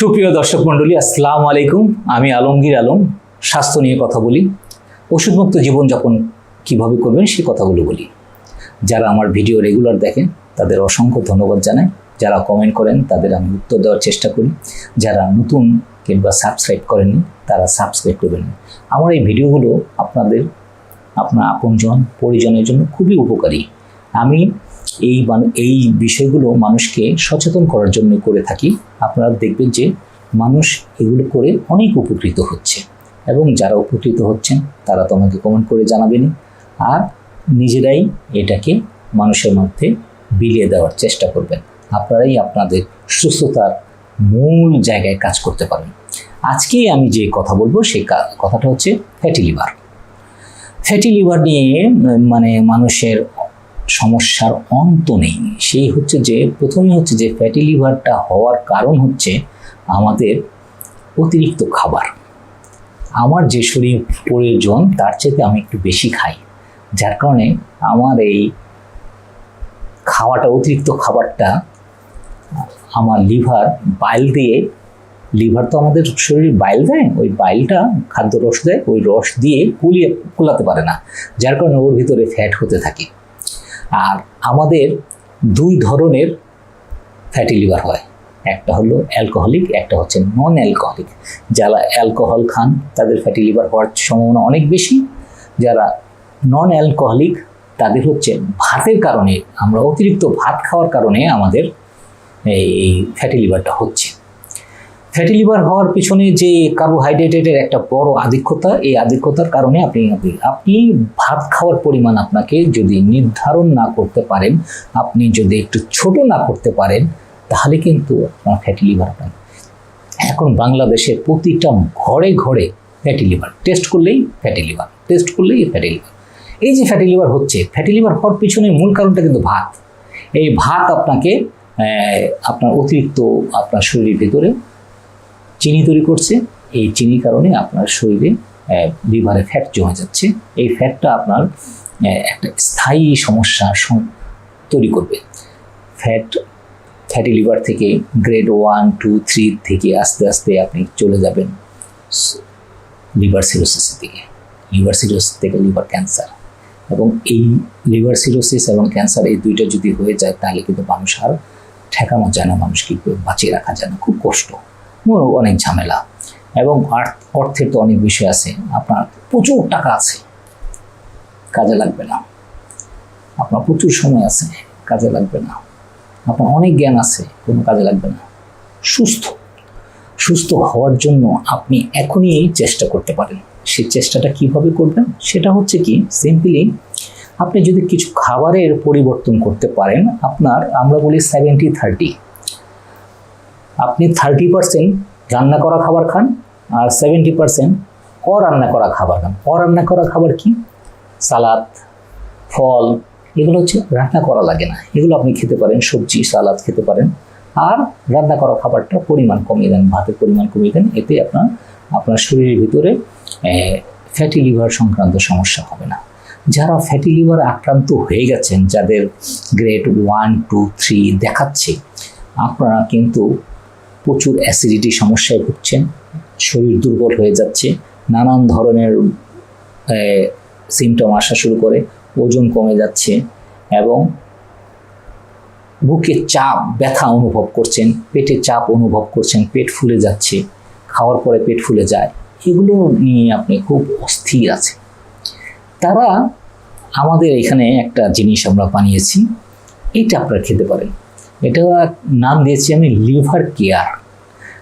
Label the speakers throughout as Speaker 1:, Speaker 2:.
Speaker 1: সুপ্রিয় দর্শক মণ্ডলী, আসসালামু আলাইকুম। আমি আলমগীর আলম, স্বাস্থ্য নিয়ে কথা বলি, ওষুধমুক্ত জীবনযাপন কীভাবে করবেন সেই কথাগুলো বলি। যারা আমার ভিডিও রেগুলার দেখেন, তাদের অসংখ্য ধন্যবাদ জানাই। যারা কমেন্ট করেন, তাদের আমি উত্তর দেওয়ার চেষ্টা করি। যারা নতুন কিংবা সাবস্ক্রাইব করেননি, তারা সাবস্ক্রাইব করবেন। আমার এই ভিডিওগুলো আপনাদের, আপনার আপনজন, পরিজনের জন্য খুবই উপকারী। আমি এই মান- এই বিষয়গুলো মানুষকে সচেতন করার জন্য করে থাকি। আপনারা দেখবেন যে মানুষ এগুলো করে অনেক উপকৃত হচ্ছে এবং যারা উপকৃত হচ্ছেন তারা তো আমাকে কমেন্ট করে জানাবেনই। আর নিজেরাই এটাকে মানুষের মধ্যে বিলিয়ে দেওয়ার চেষ্টা করবেন। আপনারাই আপনাদের সুস্থতার মূল জায়গায় কাজ করতে পারেন আজকে আমি যে কথা বলব সেই কথাটা হচ্ছে ফ্যাটি লিভার ফ্যাটি লিভার নিয়ে মানে মানুষের সমস্যার অন্ত নেই। সেই হচ্ছে যে প্রথমে হচ্ছে যে ফ্যাটি লিভারটা হওয়ার কারণ হচ্ছে আমাদের অতিরিক্ত খাবার। আমার যে শরীর প্রয়োজন, তার চেয়ে আমি একটু বেশি খাই। যার কারণে আমার এই খাওয়াটা, অতিরিক্ত খাবারটা, আমার লিভার বাইল দিয়ে, লিভার তো আমাদের শরীরে বাইল দেয়, ওই বাইলটা খাদ্য রস দেয়, ওই রস দিয়ে কুলিয়ে কুলাতে পারে না। যার কারণে ওর ভিতরে ফ্যাট হতে থাকে। আর আমাদের দুই ধরনের ফ্যাটি লিভার হয়। একটা হলো অ্যালকোহলিক একটা হচ্ছে নন অ্যালকোহলিক যারা অ্যালকোহল খান, তাদের ফ্যাটি লিভার হওয়ার সম্ভাবনা অনেক বেশি। যারা নন অ্যালকোহলিক তাদের হচ্ছে ভাতের কারণে, আমরা অতিরিক্ত ভাত খাওয়ার কারণে আমাদের এই ফ্যাটি লিভারটা হচ্ছে। ফ্যাটি লিভার হওয়ার পিছনে যে কার্বোহাইড্রেটের একটা বড় আধিক্যতা, এই আধিক্যতার কারণে আপনি আপনি ভাত খাওয়ার পরিমাণ আপনাকে যদি নির্ধারণ না করতে পারেন, আপনি যদি একটু ছোট না করতে পারেন, তাহলে কিন্তু আপনার ফ্যাটি লিভার পান এখন বাংলাদেশের প্রতিটা ঘরে ঘরে ফ্যাটি লিভার টেস্ট করলেই ফ্যাটি লিভার টেস্ট করলেই ফ্যাটি লিভার এই যে ফ্যাটি লিভার হচ্ছে ফ্যাটি লিভার হওয়ার পিছনে মূল কারণটা কিন্তু ভাত। এই ভাত আপনাকে আপনার অতিরিক্ত আপনার শরীরের ভিতরে চিনি তৈরি করছে। এই চিনির কারণে আপনার শরীরে লিভারে ফ্যাট জমে যাচ্ছে। এই ফ্যাটটা আপনার একটা স্থায়ী সমস্যা সম- তৈরি করবে। ফ্যাট ফ্যাটি লিভার থেকে গ্রেড ওয়ান টু থ্রি থেকে আস্তে আস্তে আপনি চলে যাবেন লিভার সিরোসিসের দিকে। লিভার সিরোসিস থেকে লিভার ক্যান্সার এবং এই লিভার সিরোসিস এবং ক্যান্সার এই দুইটা যদি হয়ে যায়, তাহলে কিন্তু মানুষ আর ঠেকানো যায় না। মানুষ মানুষকে বাঁচিয়ে রাখা যায় না। খুব কষ্ট। অনেক ঝামেলা এবং অর্থের তো অনেক বিষয় আছে। আপনার প্রচুর টাকা আছে, কাজে লাগবে না। আপনার প্রচুর সময় আছে, কাজে লাগবে না। আপনার অনেক জ্ঞান আছে, কোনো কাজে লাগবে না। সুস্থ সুস্থ হওয়ার জন্য আপনি এখনই চেষ্টা করতে পারেন। সেই চেষ্টাটা কীভাবে করবেন সেটা হচ্ছে কি সিম্পলি আপনি যদি কিছু খাবারের পরিবর্তন করতে পারেন, আপনার আমরা বলি সেভেন্টি থার্টি আপনি থার্টি পার্সেন্ট রান্না করা খাবার খান আর সেভেন্টি পার্সেন্ট অরান্না করা খাবার খান। অরান্না করা খাবার কি? সালাদ, ফল, এগুলো হচ্ছে রান্না করা লাগে না। এগুলো আপনি খেতে পারেন, সবজি, সালাদ খেতে পারেন। আর রান্না করা খাবারটা পরিমাণ কমিয়ে দেন, ভাতের পরিমাণ কমিয়ে দেন, এতে আপনার আপনার শরীরের ভিতরে ফ্যাটি লিভার সংক্রান্ত সমস্যা হবে না। যারা ফ্যাটি লিভার আক্রান্ত হয়ে গেছেন, যাদের গ্রেড ওয়ান টু থ্রি দেখাচ্ছে, আপনারা কিন্তু প্রচুর অ্যাসিডিটি সমস্যায় ভুগছেন, শরীর দুর্বল হয়ে যাচ্ছে, নানান ধরনের সিমটম আসা শুরু করে, ওজন কমে যাচ্ছে এবং বুকে চাপ, ব্যথা অনুভব করছেন, পেটে চাপ অনুভব করছেন, পেট ফুলে যাচ্ছে, খাওয়ার পরে পেট ফুলে যায়, এগুলো নিয়ে আপনি খুব অস্থির আছে তারা আমাদের এখানে একটা জিনিস আমরা বানিয়েছি, এটা আপনারা খেতে পারেন। এটা নাম দিয়েছি আমি লিভার কেয়ার।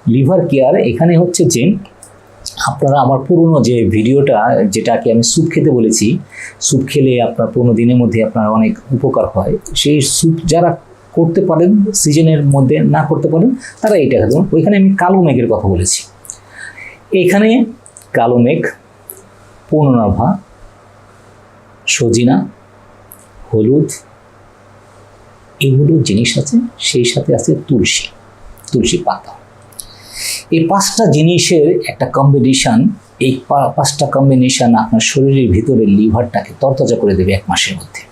Speaker 1: লিভার কেয়ার এখানে হচ্ছে যে, আপনারা আমার পুরনো যে ভিডিওটা, যেটাকে আমি স্যুপ খেতে বলেছি, স্যুপ খেলে আপনার পনেরো দিনের মধ্যে আপনার অনেক উপকার হয়। সেই স্যুপ যারা করতে পারেন, সিজনের মধ্যে না করতে পারেন, তারা এটা খেতে পারেন। ওইখানে আমি কালো মেঘের কথা বলেছি। এখানে কালো মেঘ, পূর্ণনাভা, সজিনা, হলুদ এগুলো জিনিস আছে, সেই সাথে আছে তুলসী তুলসী পাতা। এই পাঁচটা জিনিসের একটা কম্বিনেশন এই পাঁচটা কম্বিনেশন আপনার শরীরের ভিতরে লিভারটাকে তরতাজা করে দেবে এক মাসের মধ্যে।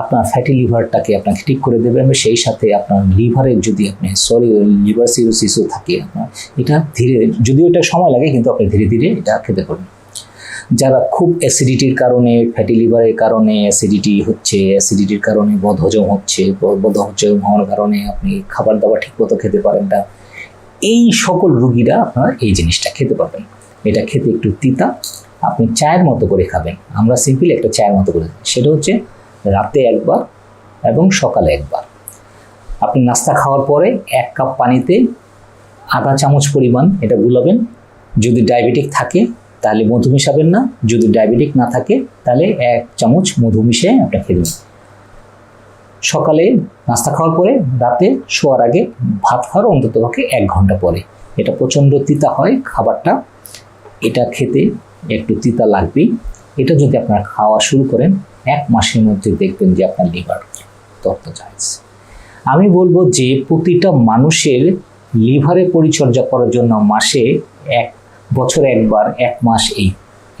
Speaker 1: আপনার ফ্যাটি লিভারটাকে আপনাকে ঠিক করে দেবে এবং সেই সাথে আপনার লিভারের যদি আপনি সরি লিভার সিরোসিসও থাকে আপনার, এটা ধীরে, যদিও এটা সময় লাগে, কিন্তু আপনি ধীরে ধীরে এটা খেতে পারবেন। যারা খুব অ্যাসিডিটির কারণে ফ্যাটি লিভারের কারণে অ্যাসিডিটি হচ্ছে অ্যাসিডিটির কারণে বদহজম হচ্ছে বদহজম হওয়ার কারণে আপনি খাবার দাবার ঠিকমতো খেতে পারেন না। এই সকল রুগীরা আপনারা এই জিনিসটা খেতে পারবেন। এটা খেতে একটু তিতা, আপনি চায়ের মতো করে খাবেন। আমরা সিম্পল একটা চায়ের মতো করে। সেটা হচ্ছে রাতে একবার এবং সকালে একবার। আপনি নাস্তা খাওয়ার পরে এক কাপ পানিতে আধা চামচ পরিমাণ এটা গুলাবেন। যদি ডায়াবেটিক থাকে তাহলে মধু মিশাবেন না। যদি ডায়াবেটিক না থাকে, তাহলে এক চামচ মধু মিশিয়ে আপনি খেলেন সকালে নাস্তা খাওয়ার পরে রাতে শোয়ার আগে ভাত খাওয়ার অন্তত পক্ষে এক ঘণ্টা পরে। এটা প্রচণ্ড তিতা হয় খাবারটা। এটা খেতে একটু তিতা লাগবেই। এটা যদি আপনারা খাওয়া শুরু করেন, এক মাসের মধ্যে দেখবেন যে আপনার লিভার তত্ত্ব আছে আমি বলব যে প্রতিটা মানুষের লিভারের পরিচর্যা করার জন্য মাসে এক বছরে একবার, এক মাস এই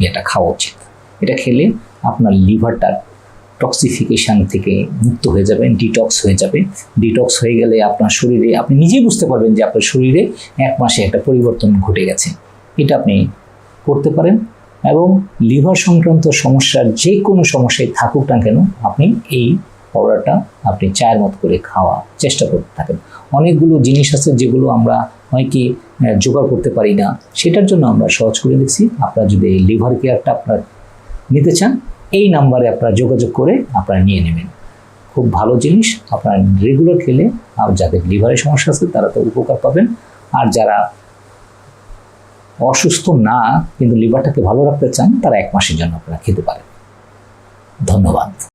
Speaker 1: এটা খাওয়া উচিত। এটা খেলে আপনার লিভারটা টক্সিফিকেশান থেকে মুক্ত হয়ে যাবেন ডিটক্স হয়ে যাবে। ডিটক্স হয়ে গেলে আপনার শরীরে, আপনি নিজেই বুঝতে পারবেন যে আপনার শরীরে এক মাসে একটা পরিবর্তন ঘটে গেছে। এটা আপনি করতে পারেন এবং লিভার সংক্রান্ত সমস্যার যে কোনো সমস্যায় থাকুক না কেন, আপনি এই পাউডারটা আপনি চায়ের মতো করে খাওয়া চেষ্টা করতে থাকেন। অনেকগুলো জিনিস আছে যেগুলো আমরা হয় কি জোগাড় করতে পারি না। সেটার জন্য আমরা সহজ করে দিচ্ছি। আপনারা যদি এই লিভার কেয়ারটা আপনারা নিতে চান, এই নাম্বারে আপনারা যোগাযোগ করে আপনারা নিয়ে নেবেন। খুব ভালো জিনিস। আপনারা রেগুলার খেলে আর যাদের লিভারের সমস্যা আছে তারা তো উপকার পাবেন। আর যারা অসুস্থ না, কিন্তু লিভারটাকে ভালো রাখতে চান, তারা এক মাসের জন্য আপনারা খেতে পারেন। ধন্যবাদ।